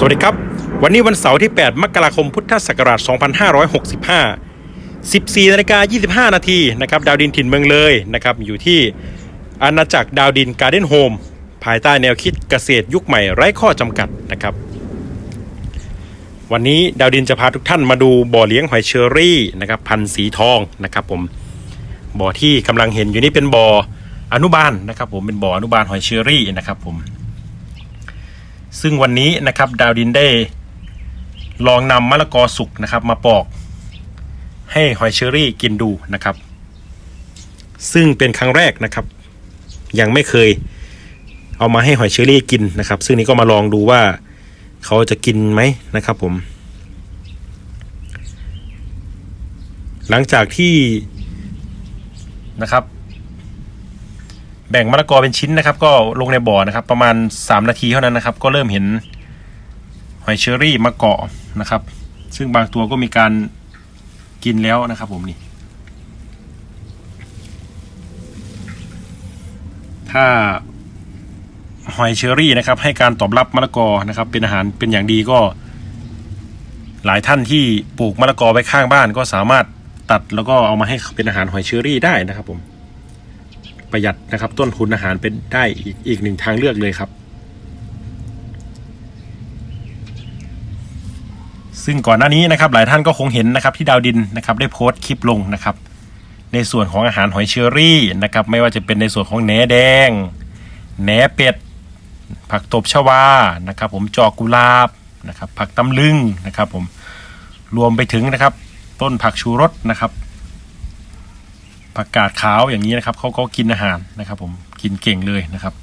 สวัสดีครับ วันนี้วันเสาร์ที่ 8 มกราคมพุทธศักราช 2565 14นาฬิกา25 นาทีนะครับดาวดินถิ่นเมืองเลยนะครับอยู่ที่อาณาจักรดาวดินการ์เด้นโฮมภายใต้แนวคิดเกษตรยุคใหม่ไร้ข้อจำกัดนะครับ วันนี้ดาวดินจะพาทุกท่านมาดูบ่อเลี้ยงหอยเชอรี่นะครับพันธ์สีทองนะครับผมบ่อที่กำลังเห็นอยู่นี่เป็นบ่ออนุบาลนะครับผมเป็นบ่ออนุบาลหอยเชอรี่นะครับผม ซึ่งวันนี้นะครับดาวดินได้ ลองนำมะละกอสุกนะครับ มาปอก ให้หอยเชอรี่กินดูนะครับ ซึ่งเป็นครั้งแรกนะครับ ยังไม่เคย เอามาให้หอยเชอรี่กินนะครับ ซึ่งนี้ก็มาลองดูว่าเขาจะกินไหมนะครับ ผม หลังจากที่นะครับ แบ่งมะละกอเป็นชิ้นนะครับ ก็ลงในบ่อนะครับ ประมาณ 3 นาทีเท่านั้นนะครับ ก็เริ่มเห็นหอยเชอรี่มาเกาะนะครับ ซึ่งบางตัวก็มีการกินแล้วนะครับผมนี่ ถ้าหอยเชอรี่นะครับ ให้การตอบรับมะละกอนะครับ เป็นอาหารเป็นอย่างดีก็ หลายท่านที่ปลูกมะละกอไว้ข้างบ้านก็สามารถตัดแล้วก็เอามาให้เป็นอาหารหอยเชอรี่ได้นะครับผม ประหยัดนะครับ ต้นทุนอาหารเป็นได้อีกอีกหนึ่งทางเลือกเลยครับ ซึ่งก่อนหน้านี้นะครับ หลายท่านก็คงเห็นนะครับที่ดาวดินนะครับ ได้โพสต์คลิปลงนะครับ ในส่วนของอาหารหอยเชอรี่นะครับ ไม่ว่าจะเป็นในส่วนของแหนแดงแหนเป็ดผักตบชวานะครับ ผมจอกกุลาบนะครับ ผักตำลึงนะครับ ผมรวมไปถึงนะครับ ต้นผักชูรสนะครับ ผักกาดขาวอย่างนี้นะครับเขาก็กินอาหารนะครับ ผมกินเก่งเลยนะครับ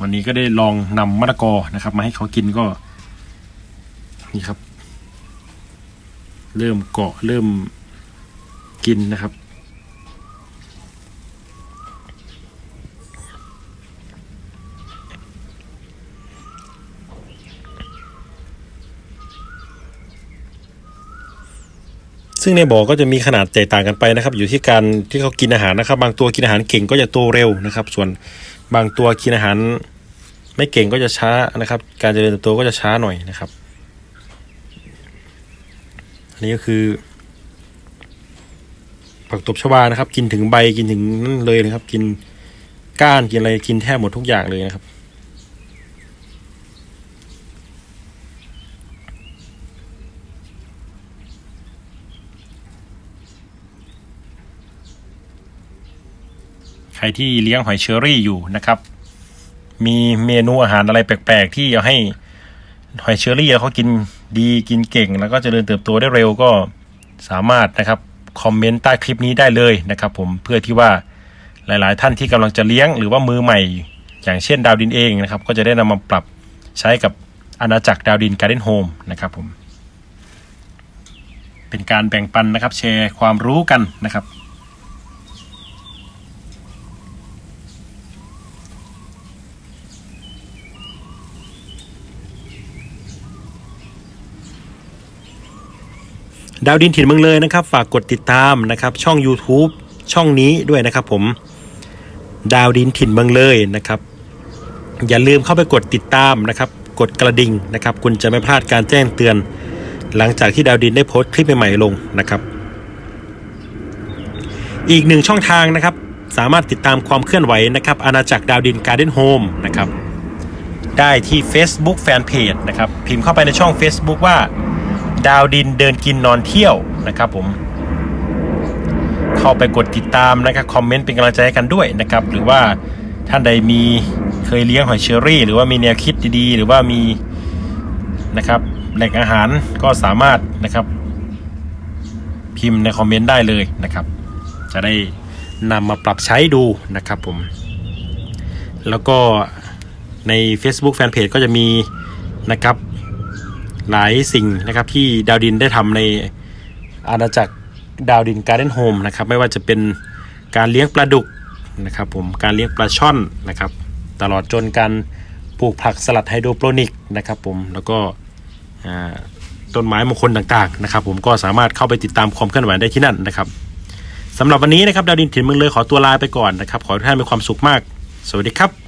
วันนี้ก็ได้ลองนำมะละกอนะครับ มาให้เขากินก็ นี่ครับ เริ่มเกาะเริ่มกินนะครับ ซึ่งในบ่อก็จะมีขนาดแตกต่างกันไปนะครับ อยู่ที่การที่เขากินอาหารนะครับ บางตัวกินอาหารเก่งก็จะโตเร็วนะครับ ส่วนบางตัวกินอาหารไม่เก่งก็จะช้านะครับ การเจริญเติบโตก็จะช้าหน่อยนะครับ อันนี้ก็คือ ผักตบชวานะครับ กินถึงใบกินถึงนั่นเลยนะครับ กินก้านกินอะไรกินแทบหมดทุกอย่างเลยนะครับ ใครที่เลี้ยงหอยเชอรี่อยู่นะครับ มีเมนูอาหารอะไรแปลกๆ ที่เอาให้หอยเชอรี่เขากินดีกินเก่ง แล้วก็เจริญเติบโตได้เร็วก็สามารถนะครับคอมเมนต์ใต้คลิปนี้ได้เลยนะครับ ผมเพื่อที่ว่าหลายๆ ท่านที่กำลังจะเลี้ยงหรือว่ามือใหม่ อย่างเช่นดาวดินเองนะครับ ก็จะได้นำมาปรับใช้กับอาณาจักรดาวดินการ์เด้นโฮมนะครับผมเป็นการแบ่งปันนะครับ แชร์ความรู้กันนะครับ ดาวดินถิ่นเมืองเลยนะครับ ฝากกดติดตามนะครับ ช่อง YouTube ช่องนี้ด้วยนะครับผมดาวดินถิ่นเมืองเลยนะครับ อย่าลืมเข้าไปกดติดตามนะครับ กดกระดิ่งนะครับ คุณจะไม่พลาดการแจ้งเตือน หลังจากที่ดาวดินได้โพสต์คลิปใหม่ๆลงนะครับ อีกหนึ่งช่องทางนะครับ สามารถติดตามความเคลื่อนไหวนะครับ อาณาจักรดาวดินการ์เด้นโฮมนะครับ ได้ที่ Facebook Fanpage นะครับ พิมพ์เข้าไปในช่อง Facebook ว่า ดาวดินเดินกินนอนเที่ยวนะครับผม เข้าไปกดติดตามนะครับคอมเมนต์เป็นกำลังใจให้กันด้วยนะครับ หรือว่าท่านใดมีเคยเลี้ยงหอยเชอรี่ หรือว่ามีแนวคิดดีๆ หรือว่ามีนะครับแหล่งอาหารก็สามารถนะครับ พิมพ์ในคอมเมนต์ได้เลยนะครับ จะได้นำมาปรับใช้ดูนะครับผม แล้วก็ใน Facebook Fanpage ก็จะมีนะครับ หลายสิ่งนะครับที่ดาวดินได้ทำในอาณาจักรดาวดินการ์เด้นโฮมนะครับไม่ว่าจะเป็นการเลี้ยงปลาดุกนะครับผมการเลี้ยงปลาช่อนนะครับตลอดจนการปลูกผักสลัดไฮโดรโปรนิกนะครับผมแล้วก็ต้นไม้มงคลต่างๆนะครับผมก็สามารถเข้าไปติดตามความเคลื่อนไหวได้ที่นั่นนะครับสำหรับวันนี้นะครับดาวดินถิ่นเมืองเลยขอตัวลาไปก่อนนะครับ ขอให้ทุกท่านมีความสุขมาก สวัสดีครับ